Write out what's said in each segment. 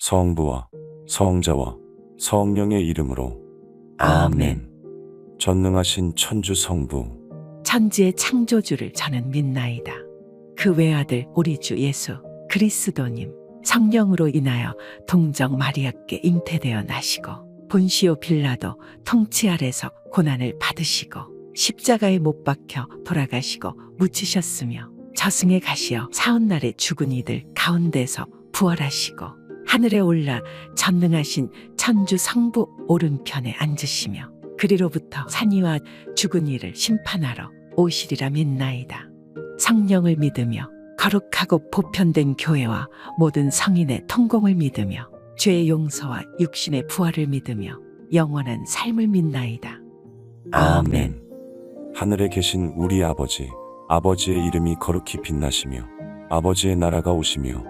성부와 성자와 성령의 이름으로 아멘. 전능하신 천주 성부 천지의 창조주를 저는 믿나이다. 그 외아들 우리 주 예수 그리스도님 성령으로 인하여 동정 마리아께 잉태되어 나시고 본시오 빌라도 통치 아래서 고난을 받으시고 십자가에 못 박혀 돌아가시고 묻히셨으며 저승에 가시어 사흔날에 죽은 이들 가운데서 부활하시고 하늘에 올라 전능하신 천주 성부 오른편에 앉으시며 그리로부터 산이와 죽은 이를 심판하러 오시리라 믿나이다. 성령을 믿으며 거룩하고 보편된 교회와 모든 성인의 통공을 믿으며 죄의 용서와 육신의 부활을 믿으며 영원한 삶을 믿나이다. 아멘. 하늘에 계신 우리 아버지 아버지의 이름이 거룩히 빛나시며 아버지의 나라가 오시며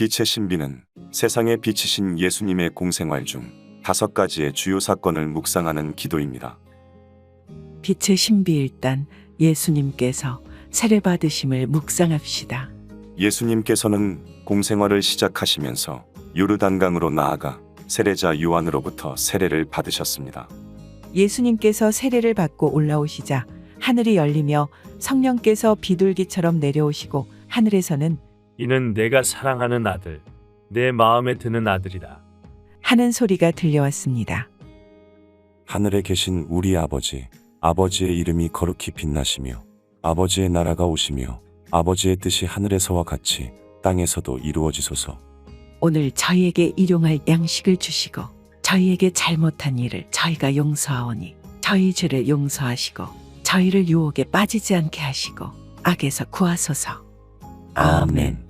빛의 신비는 세상에 비치신 예수님의 공생활 중 다섯 가지의 주요 사건을 묵상하는 기도입니다. 빛의 신비 일단 예수님께서 세례 받으심을 묵상합시다. 예수님께서는 공생활을 시작하시면서 요르단강으로 나아가 세례자 요한으로부터 세례를 받으셨습니다. 예수님께서 세례를 받고 올라오시자 하늘이 열리며 성령께서 비둘기처럼 내려오시고 하늘에서는 이는 내가 사랑하는 아들, 내 마음에 드는 아들이다. 하는 소리가 들려왔습니다. 하늘에 계신 우리 아버지, 아버지의 이름이 거룩히 빛나시며 아버지의 나라가 오시며 아버지의 뜻이 하늘에서와 같이 땅에서도 이루어지소서. 오늘 저희에게 일용할 양식을 주시고 저희에게 잘못한 일을 저희가 용서하오니 저희 죄를 용서하시고 저희를 유혹에 빠지지 않게 하시고 악에서 구하소서. 아멘.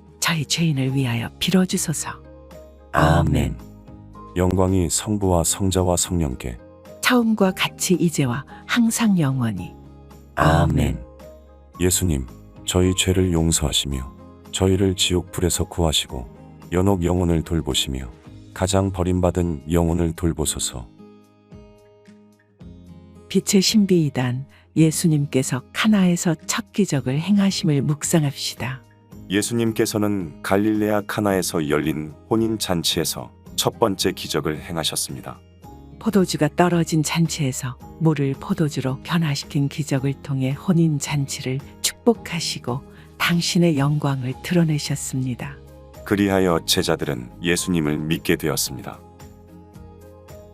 저희 죄인을 위하여 빌어주소서. 아멘. 영광이 성부와 성자와 성령께 처음과 같이 이제와 항상 영원히 아멘. 예수님, 저희 죄를 용서하시며 저희를 지옥 불에서 구하시고 연옥 영혼을 돌보시며 가장 버림받은 영혼을 돌보소서. 빛의 신비이단 예수님께서 카나에서 첫 기적을 행하심을 묵상합시다. 예수님께서는 갈릴레아 카나에서 열린 혼인 잔치에서 첫 번째 기적을 행하셨습니다. 포도주가 떨어진 잔치에서 물을 포도주로 변화시킨 기적을 통해 혼인 잔치를 축복하시고 당신의 영광을 드러내셨습니다. 그리하여 제자들은 예수님을 믿게 되었습니다.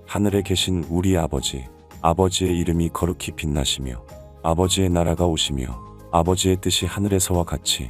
하늘에 계신 우리 아버지, 아버지의 이름이 거룩히 빛나시며 아버지의 나라가 오시며 아버지의 뜻이 하늘에서와 같이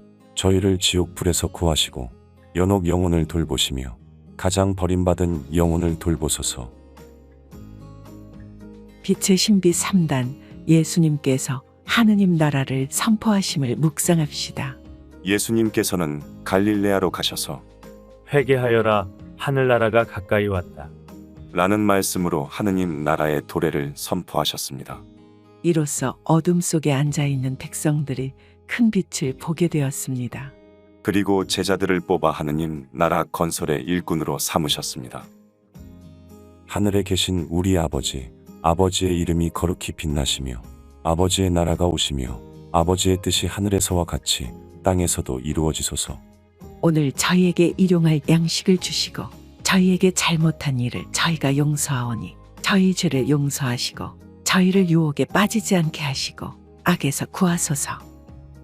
저희를 지옥 불에서 구하시고 연옥 영혼을 돌보시며 가장 버림받은 영혼을 돌보소서. 빛의 신비 3단 예수님께서 하느님 나라를 선포하심을 묵상합시다. 예수님께서는 갈릴레아로 가셔서 회개하여라 하늘나라가 가까이 왔다. 라는 말씀으로 하느님 나라의 도래를 선포하셨습니다. 이로써 어둠 속에 앉아 있는 백성들이 큰 빛을 보게 되었습니다. 그리고 제자들을 뽑아 하느님 나라 건설의 일꾼으로 삼으셨습니다. 하늘에 계신 우리 아버지, 아버지의 이름이 거룩히 빛나시며 아버지의 나라가 오시며 아버지의 뜻이 하늘에서와 같이 땅에서도 이루어지소서. 오늘 저희에게 일용할 양식을 주시고 저희에게 잘못한 일을 저희가 용서하오니 저희 죄를 용서하시고 저희를 유혹에 빠지지 않게 하시고 악에서 구하소서.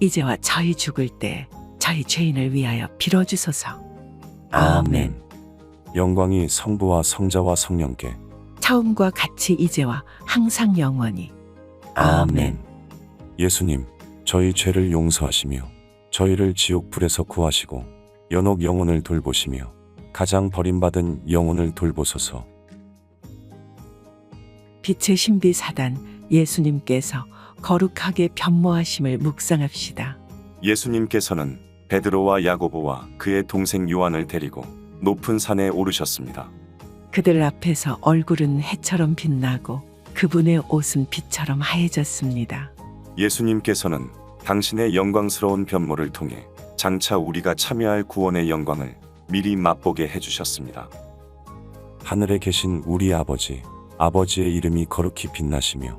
이제와 저희 죽을 때 저희 죄인을 위하여 빌어주소서. 아멘. 영광이 성부와 성자와 성령께. 처음과 같이 이제와 항상 영원히. 아멘. 예수님, 저희 죄를 용서하시며 저희를 지옥 불에서 구하시고 연옥 영혼을 돌보시며 가장 버림받은 영혼을 돌보소서. 빛의 신비 사단 예수님께서 거룩하게 변모하심을 묵상합시다. 예수님께서는 베드로와 야고보와 그의 동생 요한을 데리고 높은 산에 오르셨습니다. 그들 앞에서 얼굴은 해처럼 빛나고 그분의 옷은 빛처럼 하얘졌습니다. 예수님께서는 당신의 영광스러운 변모를 통해 장차 우리가 참여할 구원의 영광을 미리 맛보게 해주셨습니다. 하늘에 계신 우리 아버지, 아버지의 이름이 거룩히 빛나시며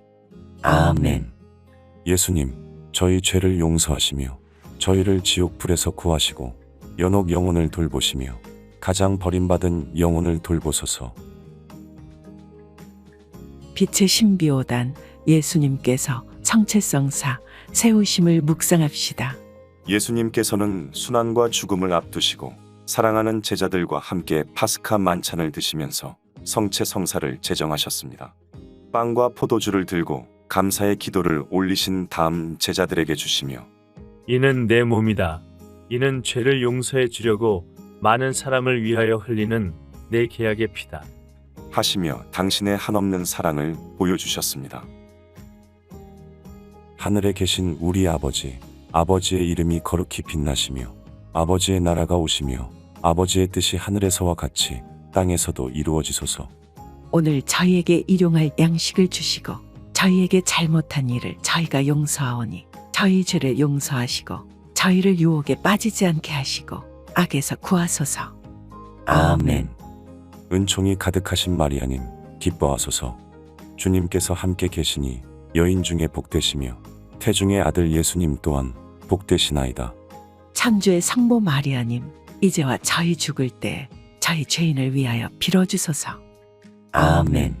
아멘. 예수님, 저희 죄를 용서하시며 저희를 지옥 불에서 구하시고 연옥 영혼을 돌보시며 가장 버림받은 영혼을 돌보소서. 빛의 신비오단 예수님께서 성체성사 세우심을 묵상합시다. 예수님께서는 순환과 죽음을 앞두시고 사랑하는 제자들과 함께 파스카 만찬을 드시면서 성체 성사를 제정하셨습니다. 빵과 포도주를 들고 감사의 기도를 올리신 다음 제자들에게 주시며 이는 내 몸이다. 이는 죄를 용서해 주려고 많은 사람을 위하여 흘리는 내 계약의 피다. 하시며 당신의 한없는 사랑을 보여주셨습니다. 하늘에 계신 우리 아버지, 아버지의 이름이 거룩히 빛나시며 아버지의 나라가 오시며 아버지의 뜻이 하늘에서와 같이 땅에서도 이루어지소서. 오늘 저희에게 일용할 양식을 주시고 저희에게 잘못한 일을 저희가 용서하오니 저희 죄를 용서하시고 저희를 유혹에 빠지지 않게 하시고 악에서 구하소서. 아멘. 은총이 가득하신 마리아님, 기뻐하소서. 주님께서 함께 계시니 여인 중에 복되시며 태중의 아들 예수님 또한 복되시나이다. 천주의 성모 마리아님, 이제와 저희 죽을 때 저희 죄인을 위하여 빌어주소서. 아멘.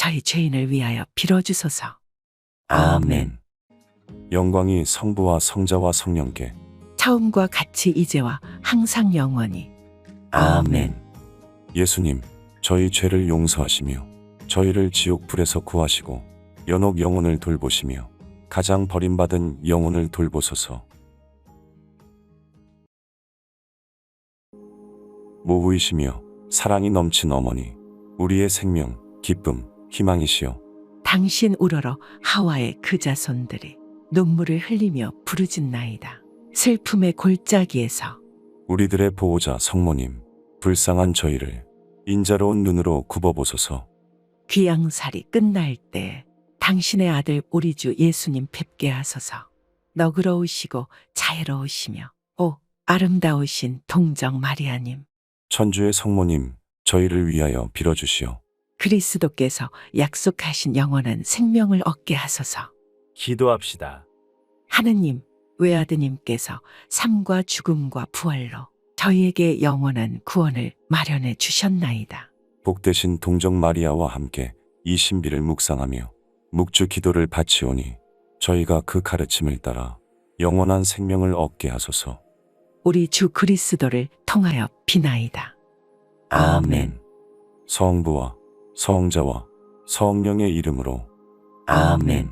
저희 죄인을 위하여 빌어주소서. 아멘. 영광이 성부와 성자와 성령께. 처음과 같이 이제와 항상 영원히. 아멘. 예수님, 저희 죄를 용서하시며 저희를 지옥 불에서 구하시고 연옥 영혼을 돌보시며 가장 버림받은 영혼을 돌보소서. 모부이시며 사랑이 넘친 어머니, 우리의 생명, 기쁨, 희망이시여. 당신 우러러 하와의 그 자손들이 눈물을 흘리며 부르짖나이다. 슬픔의 골짜기에서 우리들의 보호자 성모님, 불쌍한 저희를 인자로운 눈으로 굽어보소서. 귀양살이 끝날 때 당신의 아들 우리 주 예수님 뵙게 하소서. 너그러우시고 자애로우시며 오 아름다우신 동정 마리아님 천주의 성모님, 저희를 위하여 빌어주시오. 그리스도께서 약속하신 영원한 생명을 얻게 하소서. 기도합시다. 하느님 외아드님께서 삶과 죽음과 부활로 저희에게 영원한 구원을 마련해 주셨나이다. 복되신 동정 마리아와 함께 이 신비를 묵상하며 묵주 기도를 바치오니 저희가 그 가르침을 따라 영원한 생명을 얻게 하소서. 우리 주 그리스도를 통하여 비나이다. 아멘. 성부와 성자와 성령의 이름으로 아멘.